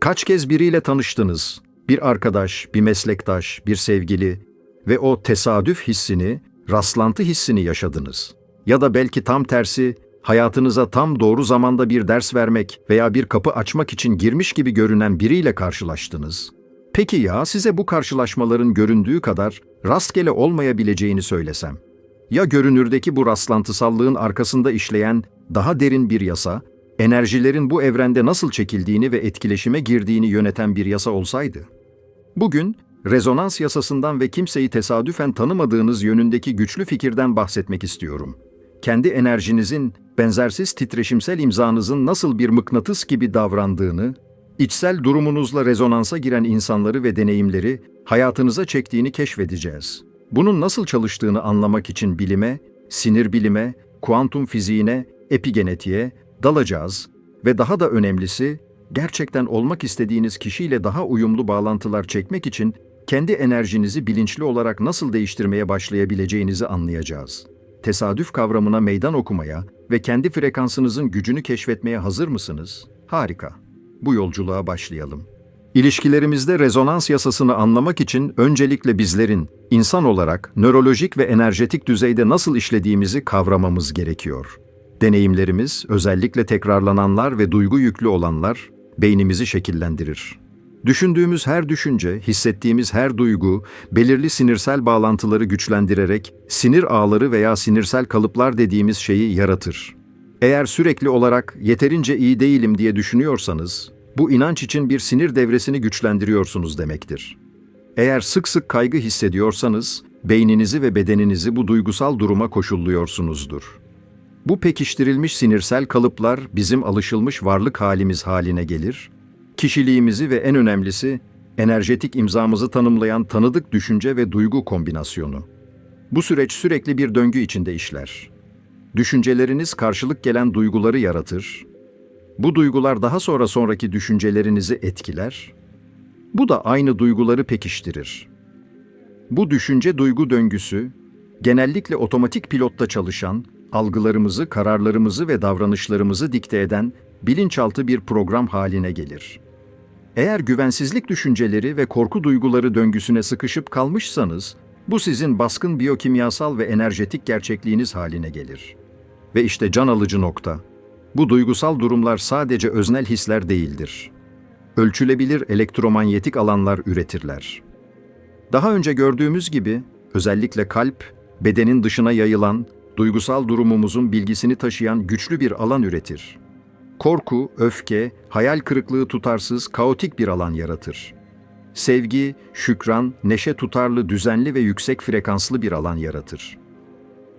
Kaç kez biriyle tanıştınız? Bir arkadaş, bir meslektaş, bir sevgili ve o tesadüf hissini, rastlantı hissini yaşadınız. Ya da belki tam tersi, hayatınıza tam doğru zamanda bir ders vermek veya bir kapı açmak için girmiş gibi görünen biriyle karşılaştınız. Peki ya size bu karşılaşmaların göründüğü kadar rastgele olmayabileceğini söylesem? Ya görünürdeki bu rastlantısallığın arkasında işleyen daha derin bir yasa, enerjilerin bu evrende nasıl çekildiğini ve etkileşime girdiğini yöneten bir yasa olsaydı? Bugün rezonans yasasından ve kimseyi tesadüfen tanımadığınız yönündeki güçlü fikirden bahsetmek istiyorum. Kendi enerjinizin, benzersiz titreşimsel imzanızın nasıl bir mıknatıs gibi davrandığını, içsel durumunuzla rezonansa giren insanları ve deneyimleri hayatınıza çektiğini keşfedeceğiz. Bunun nasıl çalıştığını anlamak için bilime, sinir bilime, kuantum fiziğine, epigenetiğe dalacağız ve daha da önemlisi gerçekten olmak istediğiniz kişiyle daha uyumlu bağlantılar çekmek için kendi enerjinizi bilinçli olarak nasıl değiştirmeye başlayabileceğinizi anlayacağız. Tesadüf kavramına meydan okumaya ve kendi frekansınızın gücünü keşfetmeye hazır mısınız? Harika. Bu yolculuğa başlayalım. İlişkilerimizde rezonans yasasını anlamak için öncelikle bizlerin insan olarak nörolojik ve enerjetik düzeyde nasıl işlediğimizi kavramamız gerekiyor. Deneyimlerimiz, özellikle tekrarlananlar ve duygu yüklü olanlar, beynimizi şekillendirir. Düşündüğümüz her düşünce, hissettiğimiz her duygu, belirli sinirsel bağlantıları güçlendirerek sinir ağları veya sinirsel kalıplar dediğimiz şeyi yaratır. Eğer sürekli olarak yeterince iyi değilim diye düşünüyorsanız, bu inanç için bir sinir devresini güçlendiriyorsunuz demektir. Eğer sık sık kaygı hissediyorsanız, beyninizi ve bedeninizi bu duygusal duruma koşulluyorsunuzdur. Bu pekiştirilmiş sinirsel kalıplar bizim alışılmış varlık halimiz haline gelir, kişiliğimizi ve en önemlisi enerjetik imzamızı tanımlayan tanıdık düşünce ve duygu kombinasyonu. Bu süreç sürekli bir döngü içinde işler. Düşünceleriniz karşılık gelen duyguları yaratır. Bu duygular daha sonra sonraki düşüncelerinizi etkiler. Bu da aynı duyguları pekiştirir. Bu düşünce duygu döngüsü genellikle otomatik pilotta çalışan, algılarımızı, kararlarımızı ve davranışlarımızı dikte eden bilinçaltı bir program haline gelir. Eğer güvensizlik düşünceleri ve korku duyguları döngüsüne sıkışıp kalmışsanız, bu sizin baskın biyokimyasal ve enerjetik gerçekliğiniz haline gelir. Ve işte can alıcı nokta. Bu duygusal durumlar sadece öznel hisler değildir. Ölçülebilir elektromanyetik alanlar üretirler. Daha önce gördüğümüz gibi, özellikle kalp, bedenin dışına yayılan, duygusal durumumuzun bilgisini taşıyan güçlü bir alan üretir. Korku, öfke, hayal kırıklığı tutarsız, kaotik bir alan yaratır. Sevgi, şükran, neşe tutarlı, düzenli ve yüksek frekanslı bir alan yaratır.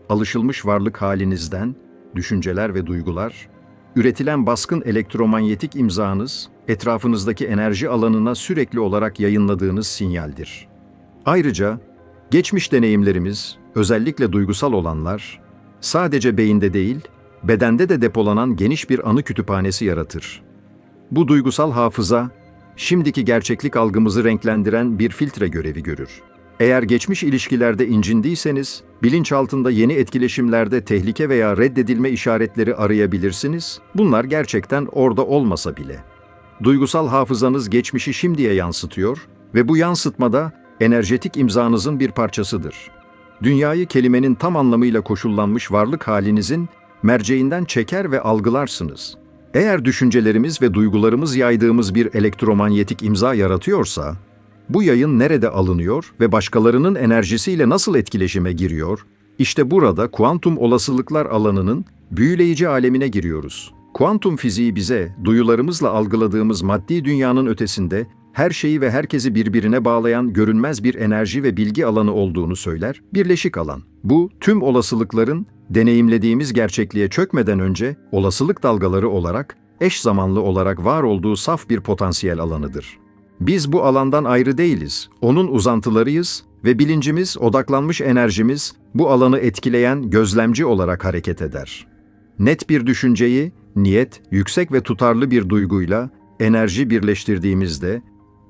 Alışılmış varlık halinizden, düşünceler ve duygular, üretilen baskın elektromanyetik imzanız, etrafınızdaki enerji alanına sürekli olarak yayınladığınız sinyaldir. Ayrıca, geçmiş deneyimlerimiz, özellikle duygusal olanlar, sadece beyinde değil, bedende de depolanan geniş bir anı kütüphanesi yaratır. Bu duygusal hafıza, şimdiki gerçeklik algımızı renklendiren bir filtre görevi görür. Eğer geçmiş ilişkilerde incindiyseniz, bilinçaltında yeni etkileşimlerde tehlike veya reddedilme işaretleri arayabilirsiniz. Bunlar gerçekten orada olmasa bile. Duygusal hafızanız geçmişi şimdiye yansıtıyor ve bu yansıtmada enerjetik imzanızın bir parçasıdır. Dünyayı kelimenin tam anlamıyla koşullanmış varlık halinizin merceğinden çeker ve algılarsınız. Eğer düşüncelerimiz ve duygularımız yaydığımız bir elektromanyetik imza yaratıyorsa, bu yayın nerede alınıyor ve başkalarının enerjisiyle nasıl etkileşime giriyor? İşte burada kuantum olasılıklar alanının büyüleyici alemine giriyoruz. Kuantum fiziği bize duyularımızla algıladığımız maddi dünyanın ötesinde her şeyi ve herkesi birbirine bağlayan görünmez bir enerji ve bilgi alanı olduğunu söyler, birleşik alan. Bu, tüm olasılıkların deneyimlediğimiz gerçekliğe çökmeden önce olasılık dalgaları olarak, eş zamanlı olarak var olduğu saf bir potansiyel alanıdır. Biz bu alandan ayrı değiliz, onun uzantılarıyız ve bilincimiz, odaklanmış enerjimiz bu alanı etkileyen gözlemci olarak hareket eder. Net bir düşünceyi, niyet, yüksek ve tutarlı bir duyguyla enerji birleştirdiğimizde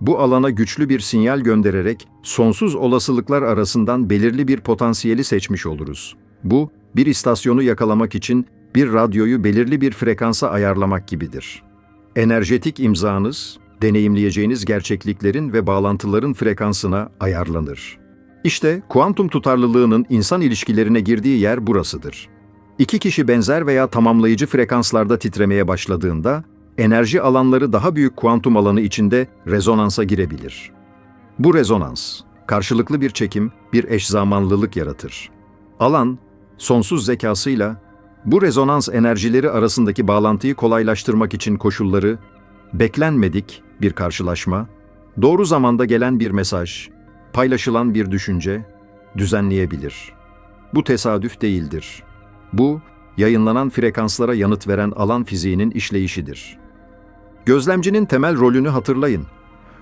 bu alana güçlü bir sinyal göndererek sonsuz olasılıklar arasından belirli bir potansiyeli seçmiş oluruz. Bu, bir istasyonu yakalamak için bir radyoyu belirli bir frekansa ayarlamak gibidir. Enerjetik imzanız, deneyimleyeceğiniz gerçekliklerin ve bağlantıların frekansına ayarlanır. İşte kuantum tutarlılığının insan ilişkilerine girdiği yer burasıdır. İki kişi benzer veya tamamlayıcı frekanslarda titremeye başladığında, enerji alanları daha büyük kuantum alanı içinde rezonansa girebilir. Bu rezonans, karşılıklı bir çekim, bir eşzamanlılık yaratır. Alan, sonsuz zekasıyla bu rezonans enerjileri arasındaki bağlantıyı kolaylaştırmak için koşulları, beklenmedik bir karşılaşma, doğru zamanda gelen bir mesaj, paylaşılan bir düşünce düzenleyebilir. Bu tesadüf değildir. Bu, yayınlanan frekanslara yanıt veren alan fiziğinin işleyişidir. Gözlemcinin temel rolünü hatırlayın.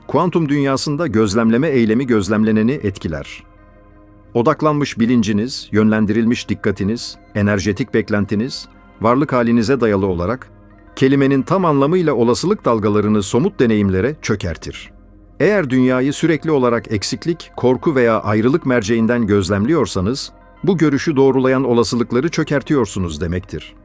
Kuantum dünyasında gözlemleme eylemi gözlemleneni etkiler. Odaklanmış bilinciniz, yönlendirilmiş dikkatiniz, enerjetik beklentiniz, varlık halinize dayalı olarak kelimenin tam anlamıyla olasılık dalgalarını somut deneyimlere çökertir. Eğer dünyayı sürekli olarak eksiklik, korku veya ayrılık merceğinden gözlemliyorsanız, bu görüşü doğrulayan olasılıkları çökertiyorsunuz demektir.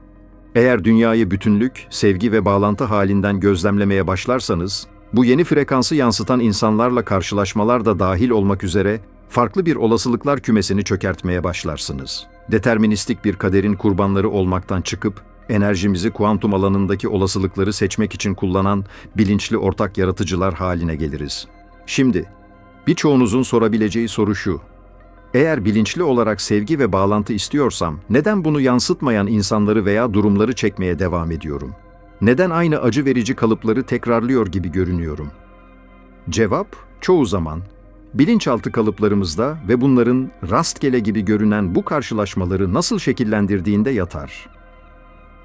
Eğer dünyayı bütünlük, sevgi ve bağlantı halinden gözlemlemeye başlarsanız, bu yeni frekansı yansıtan insanlarla karşılaşmalar da dahil olmak üzere farklı bir olasılıklar kümesini çökertmeye başlarsınız. Deterministik bir kaderin kurbanları olmaktan çıkıp, enerjimizi kuantum alanındaki olasılıkları seçmek için kullanan bilinçli ortak yaratıcılar haline geliriz. Şimdi, birçoğunuzun sorabileceği soru şu. Eğer bilinçli olarak sevgi ve bağlantı istiyorsam, neden bunu yansıtmayan insanları veya durumları çekmeye devam ediyorum? Neden aynı acı verici kalıpları tekrarlıyor gibi görünüyorum? Cevap, çoğu zaman bilinçaltı kalıplarımızda ve bunların rastgele gibi görünen bu karşılaşmaları nasıl şekillendirdiğinde yatar.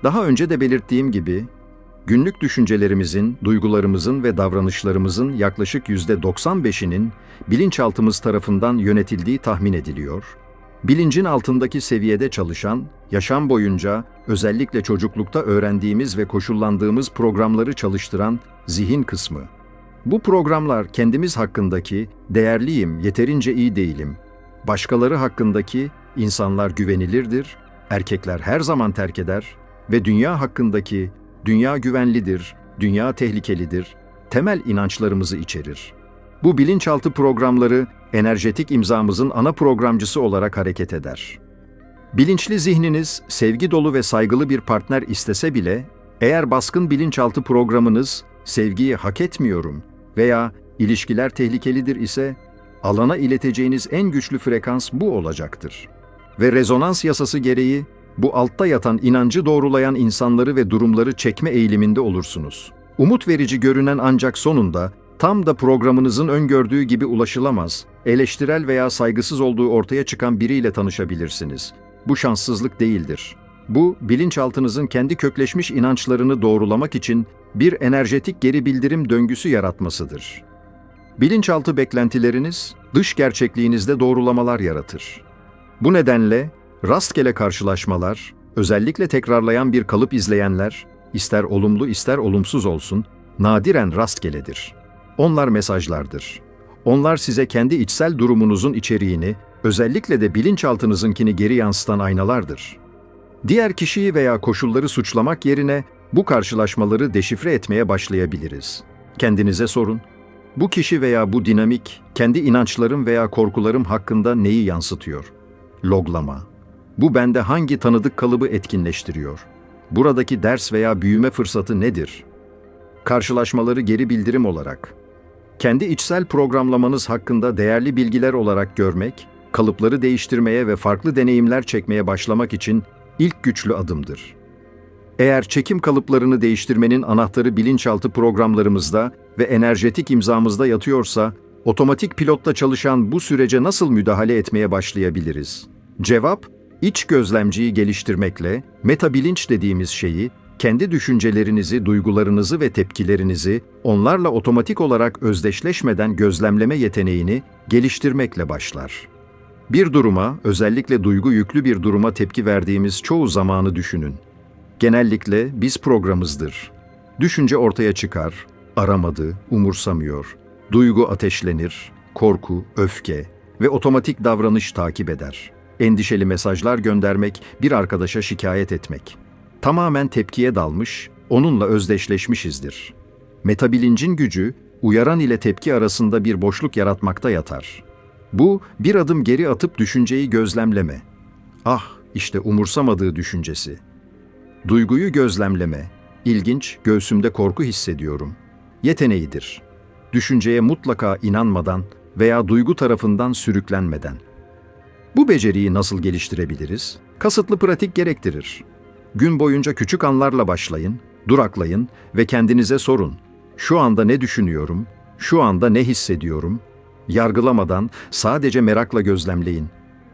Daha önce de belirttiğim gibi, günlük düşüncelerimizin, duygularımızın ve davranışlarımızın yaklaşık %95'inin bilinçaltımız tarafından yönetildiği tahmin ediliyor. Bilincin altındaki seviyede çalışan, yaşam boyunca özellikle çocuklukta öğrendiğimiz ve koşullandığımız programları çalıştıran zihin kısmı. Bu programlar kendimiz hakkındaki değerliyim, yeterince iyi değilim, başkaları hakkındaki insanlar güvenilirdir, erkekler her zaman terk eder ve dünya hakkındaki dünya güvenlidir, dünya tehlikelidir, temel inançlarımızı içerir. Bu bilinçaltı programları enerjetik imzamızın ana programcısı olarak hareket eder. Bilinçli zihniniz sevgi dolu ve saygılı bir partner istese bile eğer baskın bilinçaltı programınız sevgiyi hak etmiyorum veya ilişkiler tehlikelidir ise alana ileteceğiniz en güçlü frekans bu olacaktır. Ve rezonans yasası gereği bu altta yatan inancı doğrulayan insanları ve durumları çekme eğiliminde olursunuz. Umut verici görünen ancak sonunda tam da programınızın öngördüğü gibi ulaşılamaz, eleştirel veya saygısız olduğu ortaya çıkan biriyle tanışabilirsiniz. Bu şanssızlık değildir. Bu, bilinçaltınızın kendi kökleşmiş inançlarını doğrulamak için bir enerjetik geri bildirim döngüsü yaratmasıdır. Bilinçaltı beklentileriniz, dış gerçekliğinizde doğrulamalar yaratır. Bu nedenle rastgele karşılaşmalar, özellikle tekrarlayan bir kalıp izleyenler, ister olumlu ister olumsuz olsun, nadiren rastgeledir. Onlar mesajlardır. Onlar size kendi içsel durumunuzun içeriğini, özellikle de bilinçaltınızınkini geri yansıtan aynalardır. Diğer kişiyi veya koşulları suçlamak yerine bu karşılaşmaları deşifre etmeye başlayabiliriz. Kendinize sorun. Bu kişi veya bu dinamik kendi inançlarım veya korkularım hakkında neyi yansıtıyor? Loglama. Bu bende hangi tanıdık kalıbı etkinleştiriyor? Buradaki ders veya büyüme fırsatı nedir? Karşılaşmaları geri bildirim olarak kendi içsel programlamanız hakkında değerli bilgiler olarak görmek, kalıpları değiştirmeye ve farklı deneyimler çekmeye başlamak için ilk güçlü adımdır. Eğer çekim kalıplarını değiştirmenin anahtarı bilinçaltı programlarımızda ve enerjetik imzamızda yatıyorsa, otomatik pilotta çalışan bu sürece nasıl müdahale etmeye başlayabiliriz? Cevap, iç gözlemciyi geliştirmekle, meta bilinç dediğimiz şeyi, kendi düşüncelerinizi, duygularınızı ve tepkilerinizi onlarla otomatik olarak özdeşleşmeden gözlemleme yeteneğini geliştirmekle başlar. Bir duruma, özellikle duygu yüklü bir duruma tepki verdiğimiz çoğu zamanı düşünün. Genellikle biz programızdır. Düşünce ortaya çıkar, aramadı, umursamıyor. Duygu ateşlenir, korku, öfke ve otomatik davranış takip eder. Endişeli mesajlar göndermek, bir arkadaşa şikayet etmek. Tamamen tepkiye dalmış, onunla özdeşleşmişizdir. Metabilincin gücü, uyaran ile tepki arasında bir boşluk yaratmakta yatar. Bu, bir adım geri atıp düşünceyi gözlemleme. Ah, işte umursamadığı düşüncesi. Duyguyu gözlemleme. İlginç, göğsümde korku hissediyorum. Yeteneğidir. Düşünceye mutlaka inanmadan veya duygu tarafından sürüklenmeden. Bu beceriyi nasıl geliştirebiliriz? Kasıtlı pratik gerektirir. Gün boyunca küçük anlarla başlayın, duraklayın ve kendinize sorun. Şu anda ne düşünüyorum? Şu anda ne hissediyorum? Yargılamadan sadece merakla gözlemleyin.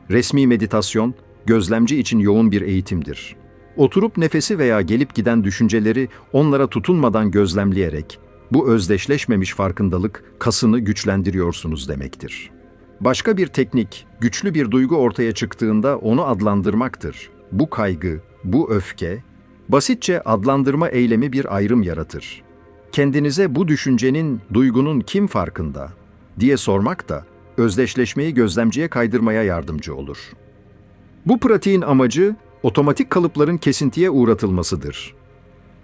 Resmi meditasyon, gözlemci için yoğun bir eğitimdir. Oturup nefesi veya gelip giden düşünceleri onlara tutunmadan gözlemleyerek, bu özdeşleşmemiş farkındalık kasını güçlendiriyorsunuz demektir. Başka bir teknik, güçlü bir duygu ortaya çıktığında onu adlandırmaktır. Bu kaygı, bu öfke, basitçe adlandırma eylemi bir ayrım yaratır. Kendinize bu düşüncenin, duygunun kim farkında diye sormak da özdeşleşmeyi gözlemciye kaydırmaya yardımcı olur. Bu pratiğin amacı otomatik kalıpların kesintiye uğratılmasıdır.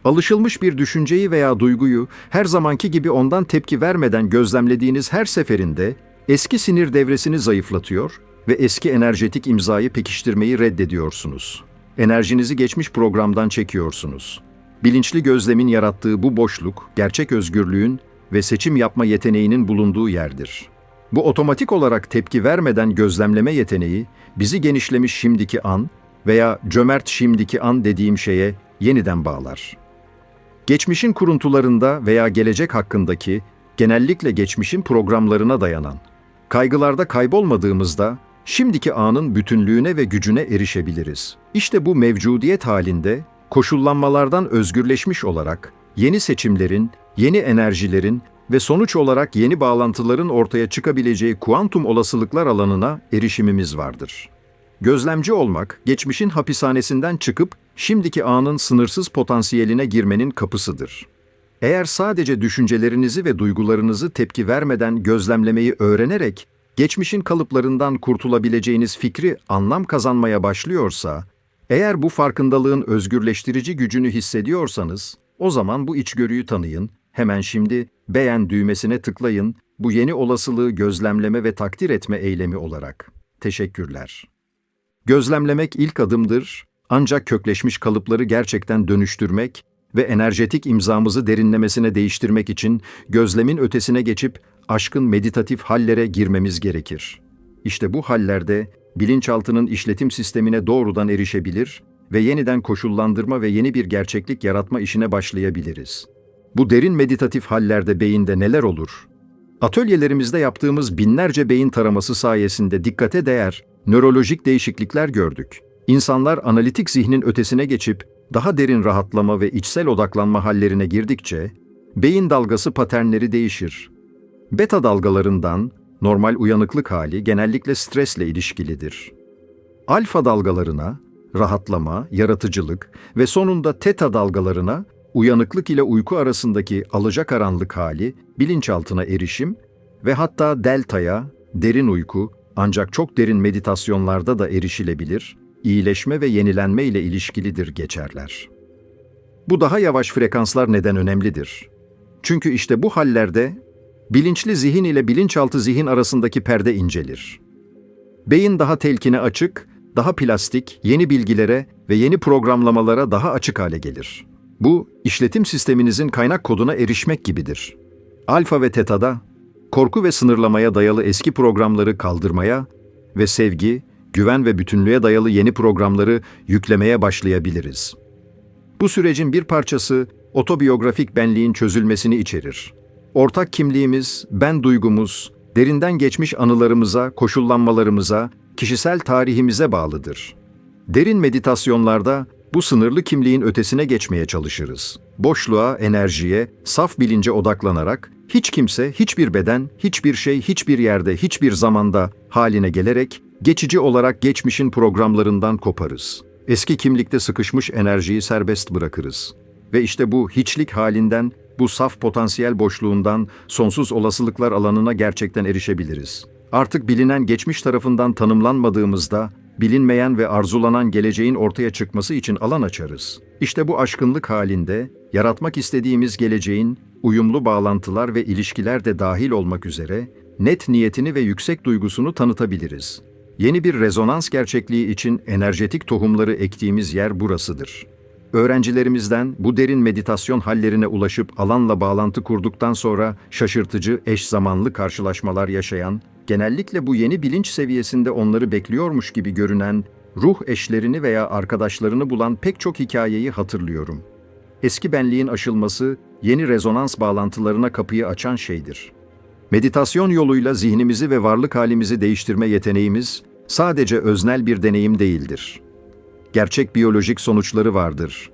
Alışılmış bir düşünceyi veya duyguyu her zamanki gibi ondan tepki vermeden gözlemlediğiniz her seferinde eski sinir devresini zayıflatıyor ve eski enerjetik imzayı pekiştirmeyi reddediyorsunuz. Enerjinizi geçmiş programdan çekiyorsunuz. Bilinçli gözlemin yarattığı bu boşluk, gerçek özgürlüğün ve seçim yapma yeteneğinin bulunduğu yerdir. Bu otomatik olarak tepki vermeden gözlemleme yeteneği, bizi genişlemiş şimdiki an veya cömert şimdiki an dediğim şeye yeniden bağlar. Geçmişin kuruntularında veya gelecek hakkındaki, genellikle geçmişin programlarına dayanan, kaygılarda kaybolmadığımızda, şimdiki anın bütünlüğüne ve gücüne erişebiliriz. İşte bu mevcudiyet halinde, koşullanmalardan özgürleşmiş olarak, yeni seçimlerin, yeni enerjilerin ve sonuç olarak yeni bağlantıların ortaya çıkabileceği kuantum olasılıklar alanına erişimimiz vardır. Gözlemci olmak, geçmişin hapishanesinden çıkıp şimdiki anın sınırsız potansiyeline girmenin kapısıdır. Eğer sadece düşüncelerinizi ve duygularınızı tepki vermeden gözlemlemeyi öğrenerek geçmişin kalıplarından kurtulabileceğiniz fikri anlam kazanmaya başlıyorsa, eğer bu farkındalığın özgürleştirici gücünü hissediyorsanız, o zaman bu içgörüyü tanıyın, hemen şimdi beğen düğmesine tıklayın, bu yeni olasılığı gözlemleme ve takdir etme eylemi olarak. Teşekkürler. Gözlemlemek ilk adımdır, ancak kökleşmiş kalıpları gerçekten dönüştürmek ve enerjetik imzamızı derinlemesine değiştirmek için gözlemin ötesine geçip aşkın meditatif hallere girmemiz gerekir. İşte bu hallerde bilinçaltının işletim sistemine doğrudan erişebilir ve yeniden koşullandırma ve yeni bir gerçeklik yaratma işine başlayabiliriz. Bu derin meditatif hallerde beyinde neler olur? Atölyelerimizde yaptığımız binlerce beyin taraması sayesinde dikkate değer nörolojik değişiklikler gördük. İnsanlar analitik zihnin ötesine geçip daha derin rahatlama ve içsel odaklanma hallerine girdikçe beyin dalgası paternleri değişir. Beta dalgalarından normal uyanıklık hali genellikle stresle ilişkilidir. Alfa dalgalarına rahatlama, yaratıcılık ve sonunda teta dalgalarına uyanıklık ile uyku arasındaki alacakaranlık hali, bilinçaltına erişim ve hatta deltaya, derin uyku ancak çok derin meditasyonlarda da erişilebilir, iyileşme ve yenilenme ile ilişkilidir geçerler. Bu daha yavaş frekanslar neden önemlidir? Çünkü işte bu hallerde bilinçli zihin ile bilinçaltı zihin arasındaki perde incelir. Beyin daha telkine açık, daha plastik, yeni bilgilere ve yeni programlamalara daha açık hale gelir. Bu, işletim sisteminizin kaynak koduna erişmek gibidir. Alfa ve teta'da, korku ve sınırlamaya dayalı eski programları kaldırmaya ve sevgi, güven ve bütünlüğe dayalı yeni programları yüklemeye başlayabiliriz. Bu sürecin bir parçası otobiyografik benliğin çözülmesini içerir. Ortak kimliğimiz, ben duygumuz, derinden geçmiş anılarımıza, koşullanmalarımıza, kişisel tarihimize bağlıdır. Derin meditasyonlarda bu sınırlı kimliğin ötesine geçmeye çalışırız. Boşluğa, enerjiye, saf bilince odaklanarak hiç kimse, hiçbir beden, hiçbir şey, hiçbir yerde, hiçbir zamanda haline gelerek geçici olarak geçmişin programlarından koparız. Eski kimlikte sıkışmış enerjiyi serbest bırakırız. Ve işte bu hiçlik halinden, bu saf potansiyel boşluğundan sonsuz olasılıklar alanına gerçekten erişebiliriz. Artık bilinen geçmiş tarafından tanımlanmadığımızda, bilinmeyen ve arzulanan geleceğin ortaya çıkması için alan açarız. İşte bu aşkınlık halinde yaratmak istediğimiz geleceğin uyumlu bağlantılar ve ilişkiler de dahil olmak üzere net niyetini ve yüksek duygusunu tanıtabiliriz. Yeni bir rezonans gerçekliği için enerjetik tohumları ektiğimiz yer burasıdır. Öğrencilerimizden bu derin meditasyon hallerine ulaşıp alanla bağlantı kurduktan sonra şaşırtıcı eş zamanlı karşılaşmalar yaşayan, genellikle bu yeni bilinç seviyesinde onları bekliyormuş gibi görünen ruh eşlerini veya arkadaşlarını bulan pek çok hikayeyi hatırlıyorum. Eski benliğin aşılması, yeni rezonans bağlantılarına kapıyı açan şeydir. Meditasyon yoluyla zihnimizi ve varlık halimizi değiştirme yeteneğimiz sadece öznel bir deneyim değildir. Gerçek biyolojik sonuçları vardır.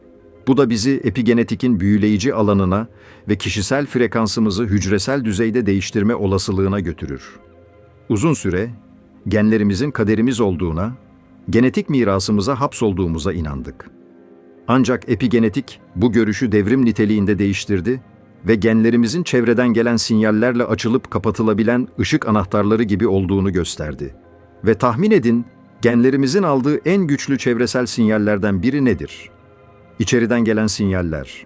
Bu da bizi epigenetikin büyüleyici alanına ve kişisel frekansımızı hücresel düzeyde değiştirme olasılığına götürür. Uzun süre genlerimizin kaderimiz olduğuna, genetik mirasımıza hapsolduğumuza inandık. Ancak epigenetik bu görüşü devrim niteliğinde değiştirdi ve genlerimizin çevreden gelen sinyallerle açılıp kapatılabilen ışık anahtarları gibi olduğunu gösterdi. Ve tahmin edin, genlerimizin aldığı en güçlü çevresel sinyallerden biri nedir? İçeriden gelen sinyaller.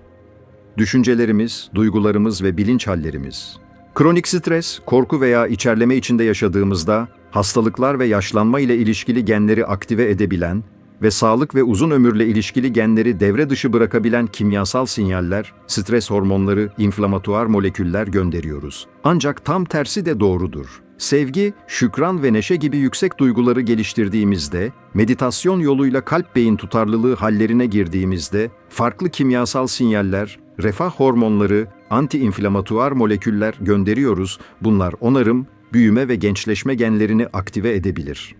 Düşüncelerimiz, duygularımız ve bilinç hallerimiz. Kronik stres, korku veya içerleme içinde yaşadığımızda hastalıklar ve yaşlanma ile ilişkili genleri aktive edebilen ve sağlık ve uzun ömürle ilişkili genleri devre dışı bırakabilen kimyasal sinyaller, stres hormonları, inflamatuar moleküller gönderiyoruz. Ancak tam tersi de doğrudur. Sevgi, şükran ve neşe gibi yüksek duyguları geliştirdiğimizde, meditasyon yoluyla kalp beyin tutarlılığı hallerine girdiğimizde, farklı kimyasal sinyaller, refah hormonları, antiinflamatuar moleküller gönderiyoruz. Bunlar onarım, büyüme ve gençleşme genlerini aktive edebilir.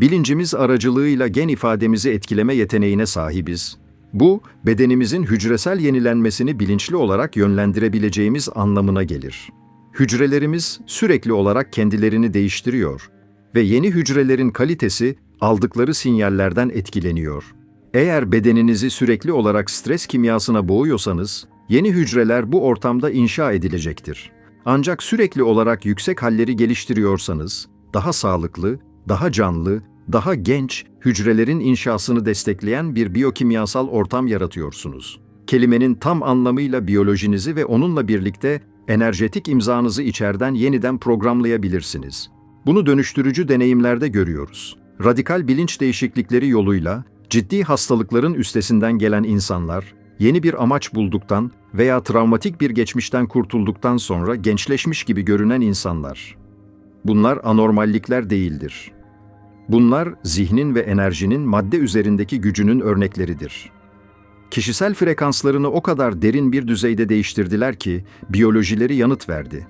Bilincimiz aracılığıyla gen ifademizi etkileme yeteneğine sahibiz. Bu, bedenimizin hücresel yenilenmesini bilinçli olarak yönlendirebileceğimiz anlamına gelir. Hücrelerimiz sürekli olarak kendilerini değiştiriyor ve yeni hücrelerin kalitesi aldıkları sinyallerden etkileniyor. Eğer bedeninizi sürekli olarak stres kimyasına boğuyorsanız, yeni hücreler bu ortamda inşa edilecektir. Ancak sürekli olarak yüksek halleri geliştiriyorsanız, daha sağlıklı, daha canlı, daha genç hücrelerin inşasını destekleyen bir biyokimyasal ortam yaratıyorsunuz. Kelimenin tam anlamıyla biyolojinizi ve onunla birlikte enerjetik imzanızı içerden yeniden programlayabilirsiniz. Bunu dönüştürücü deneyimlerde görüyoruz. Radikal bilinç değişiklikleri yoluyla ciddi hastalıkların üstesinden gelen insanlar, yeni bir amaç bulduktan veya travmatik bir geçmişten kurtulduktan sonra gençleşmiş gibi görünen insanlar. Bunlar anormallikler değildir. Bunlar zihnin ve enerjinin madde üzerindeki gücünün örnekleridir. Kişisel frekanslarını o kadar derin bir düzeyde değiştirdiler ki biyolojileri yanıt verdi.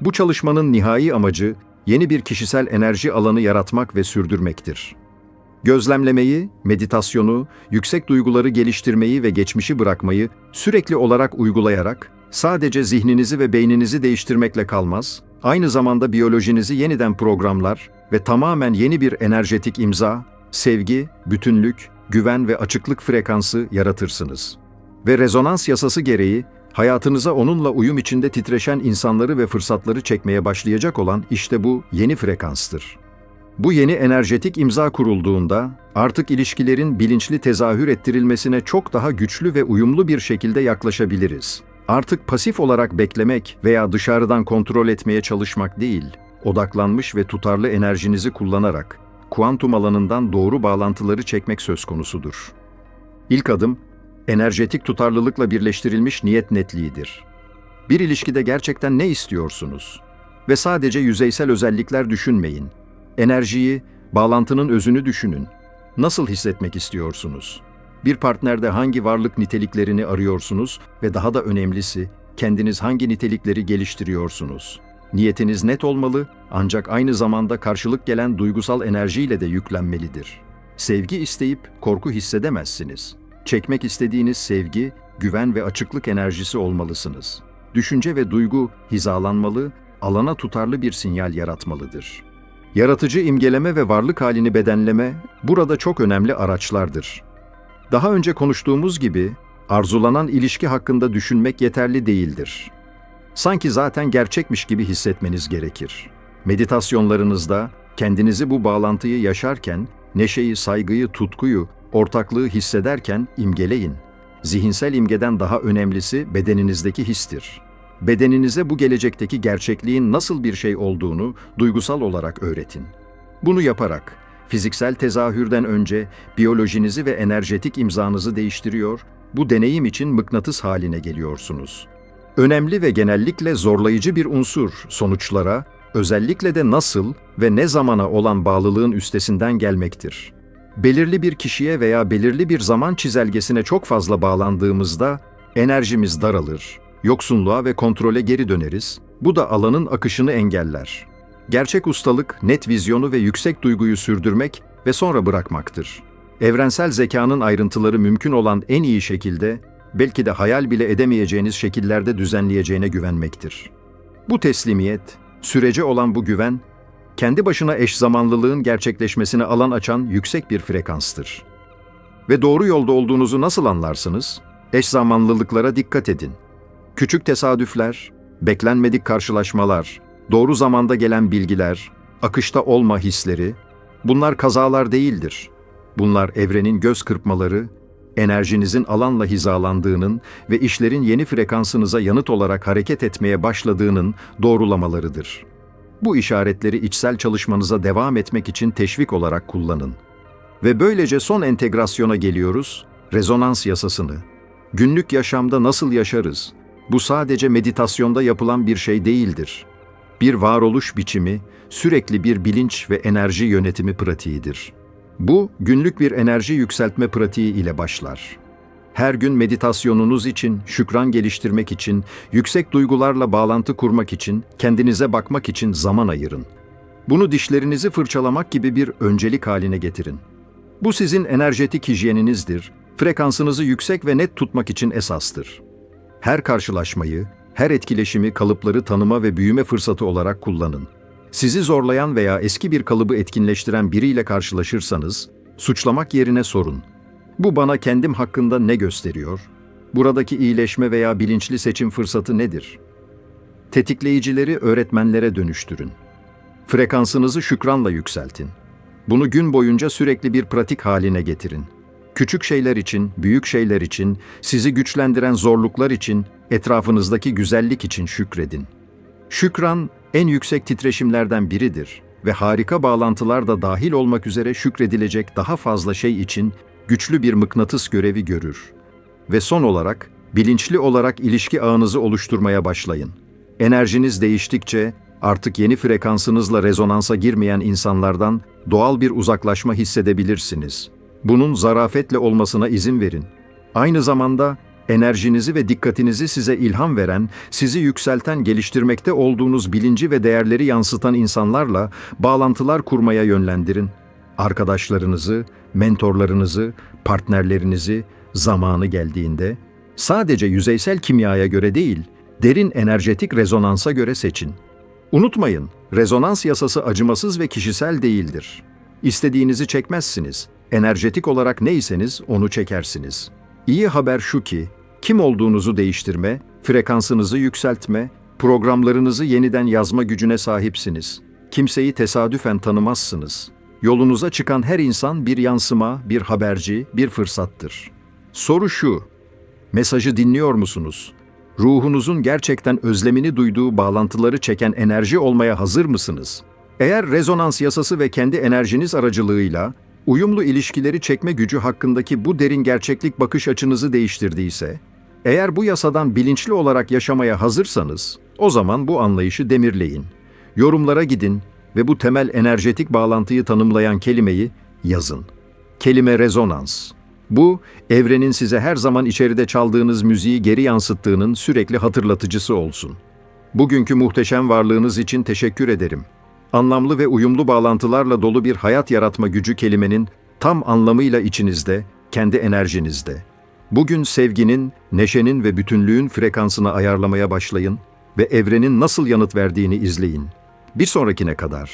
Bu çalışmanın nihai amacı yeni bir kişisel enerji alanı yaratmak ve sürdürmektir. Gözlemlemeyi, meditasyonu, yüksek duyguları geliştirmeyi ve geçmişi bırakmayı sürekli olarak uygulayarak sadece zihninizi ve beyninizi değiştirmekle kalmaz, aynı zamanda biyolojinizi yeniden programlar ve tamamen yeni bir enerjetik imza, sevgi, bütünlük, güven ve açıklık frekansı yaratırsınız. Ve rezonans yasası gereği hayatınıza onunla uyum içinde titreşen insanları ve fırsatları çekmeye başlayacak olan işte bu yeni frekanstır. Bu yeni enerjetik imza kurulduğunda artık ilişkilerin bilinçli tezahür ettirilmesine çok daha güçlü ve uyumlu bir şekilde yaklaşabiliriz. Artık pasif olarak beklemek veya dışarıdan kontrol etmeye çalışmak değil, odaklanmış ve tutarlı enerjinizi kullanarak kuantum alanından doğru bağlantıları çekmek söz konusudur. İlk adım, enerjetik tutarlılıkla birleştirilmiş niyet netliğidir. Bir ilişkide gerçekten ne istiyorsunuz? Ve sadece yüzeysel özellikler düşünmeyin. Enerjiyi, bağlantının özünü düşünün. Nasıl hissetmek istiyorsunuz? Bir partnerde hangi varlık niteliklerini arıyorsunuz ve daha da önemlisi, kendiniz hangi nitelikleri geliştiriyorsunuz? Niyetiniz net olmalı ancak aynı zamanda karşılık gelen duygusal enerjiyle de yüklenmelidir. Sevgi isteyip korku hissedemezsiniz. Çekmek istediğiniz sevgi, güven ve açıklık enerjisi olmalısınız. Düşünce ve duygu hizalanmalı, alana tutarlı bir sinyal yaratmalıdır. Yaratıcı imgeleme ve varlık halini bedenleme burada çok önemli araçlardır. Daha önce konuştuğumuz gibi arzulanan ilişki hakkında düşünmek yeterli değildir. Sanki zaten gerçekmiş gibi hissetmeniz gerekir. Meditasyonlarınızda kendinizi bu bağlantıyı yaşarken neşeyi, saygıyı, tutkuyu ortaklığı hissederken imgeleyin. Zihinsel imgeden daha önemlisi bedeninizdeki histir. Bedeninize bu gelecekteki gerçekliğin nasıl bir şey olduğunu duygusal olarak öğretin. Bunu yaparak fiziksel tezahürden önce biyolojinizi ve enerjetik imzanızı değiştiriyor, bu deneyim için mıknatıs haline geliyorsunuz. Önemli ve genellikle zorlayıcı bir unsur sonuçlara, özellikle de nasıl ve ne zamana olan bağlılığın üstesinden gelmektir. Belirli bir kişiye veya belirli bir zaman çizelgesine çok fazla bağlandığımızda enerjimiz daralır, yoksunluğa ve kontrole geri döneriz. Bu da alanın akışını engeller. Gerçek ustalık, net vizyonu ve yüksek duyguyu sürdürmek ve sonra bırakmaktır. Evrensel zekanın ayrıntıları mümkün olan en iyi şekilde, belki de hayal bile edemeyeceğiniz şekillerde düzenleyeceğine güvenmektir. Bu teslimiyet, sürece olan bu güven, kendi başına eş zamanlılığın gerçekleşmesine alan açan yüksek bir frekanstır. Ve doğru yolda olduğunuzu nasıl anlarsınız? Eş zamanlılıklara dikkat edin. Küçük tesadüfler, beklenmedik karşılaşmalar, doğru zamanda gelen bilgiler, akışta olma hisleri, bunlar kazalar değildir. Bunlar evrenin göz kırpmaları, enerjinizin alanla hizalandığının ve işlerin yeni frekansınıza yanıt olarak hareket etmeye başladığının doğrulamalarıdır. Bu işaretleri içsel çalışmanıza devam etmek için teşvik olarak kullanın. Ve böylece son entegrasyona geliyoruz, rezonans yasasını. Günlük yaşamda nasıl yaşarız? Bu sadece meditasyonda yapılan bir şey değildir. Bir varoluş biçimi, sürekli bir bilinç ve enerji yönetimi pratiğidir. Bu, günlük bir enerji yükseltme pratiği ile başlar. Her gün meditasyonunuz için, şükran geliştirmek için, yüksek duygularla bağlantı kurmak için, kendinize bakmak için zaman ayırın. Bunu dişlerinizi fırçalamak gibi bir öncelik haline getirin. Bu sizin enerjetik hijyeninizdir, frekansınızı yüksek ve net tutmak için esastır. Her karşılaşmayı, her etkileşimi kalıpları tanıma ve büyüme fırsatı olarak kullanın. Sizi zorlayan veya eski bir kalıbı etkinleştiren biriyle karşılaşırsanız, suçlamak yerine sorun. Bu bana kendim hakkında ne gösteriyor? Buradaki iyileşme veya bilinçli seçim fırsatı nedir? Tetikleyicileri öğretmenlere dönüştürün. Frekansınızı şükranla yükseltin. Bunu gün boyunca sürekli bir pratik haline getirin. Küçük şeyler için, büyük şeyler için, sizi güçlendiren zorluklar için, etrafınızdaki güzellik için şükredin. Şükran en yüksek titreşimlerden biridir ve harika bağlantılar da dahil olmak üzere şükredilecek daha fazla şey için güçlü bir mıknatıs görevi görür. Ve son olarak bilinçli olarak ilişki ağınızı oluşturmaya başlayın. Enerjiniz değiştikçe artık yeni frekansınızla rezonansa girmeyen insanlardan doğal bir uzaklaşma hissedebilirsiniz. Bunun zarafetle olmasına izin verin. Aynı zamanda enerjinizi ve dikkatinizi size ilham veren, sizi yükselten, geliştirmekte olduğunuz bilinci ve değerleri yansıtan insanlarla bağlantılar kurmaya yönlendirin. Arkadaşlarınızı, mentorlarınızı, partnerlerinizi zamanı geldiğinde sadece yüzeysel kimyaya göre değil, derin enerjetik rezonansa göre seçin. Unutmayın, rezonans yasası acımasız ve kişisel değildir. İstediğinizi çekmezsiniz. Enerjetik olarak neyseniz onu çekersiniz. İyi haber şu ki, kim olduğunuzu değiştirme, frekansınızı yükseltme, programlarınızı yeniden yazma gücüne sahipsiniz. Kimseyi tesadüfen tanımazsınız. Yolunuza çıkan her insan bir yansıma, bir haberci, bir fırsattır. Soru şu, mesajı dinliyor musunuz? Ruhunuzun gerçekten özlemini duyduğu bağlantıları çeken enerji olmaya hazır mısınız? Eğer rezonans yasası ve kendi enerjiniz aracılığıyla uyumlu ilişkileri çekme gücü hakkındaki bu derin gerçeklik bakış açınızı değiştirdiyse, eğer bu yasadan bilinçli olarak yaşamaya hazırsanız, o zaman bu anlayışı demirleyin. Yorumlara gidin ve bu temel enerjetik bağlantıyı tanımlayan kelimeyi yazın. Kelime rezonans. Bu, evrenin size her zaman içeride çaldığınız müziği geri yansıttığının sürekli hatırlatıcısı olsun. Bugünkü muhteşem varlığınız için teşekkür ederim. Anlamlı ve uyumlu bağlantılarla dolu bir hayat yaratma gücü kelimenin tam anlamıyla içinizde, kendi enerjinizde. Bugün sevginin, neşenin ve bütünlüğün frekansını ayarlamaya başlayın ve evrenin nasıl yanıt verdiğini izleyin. Bir sonrakine kadar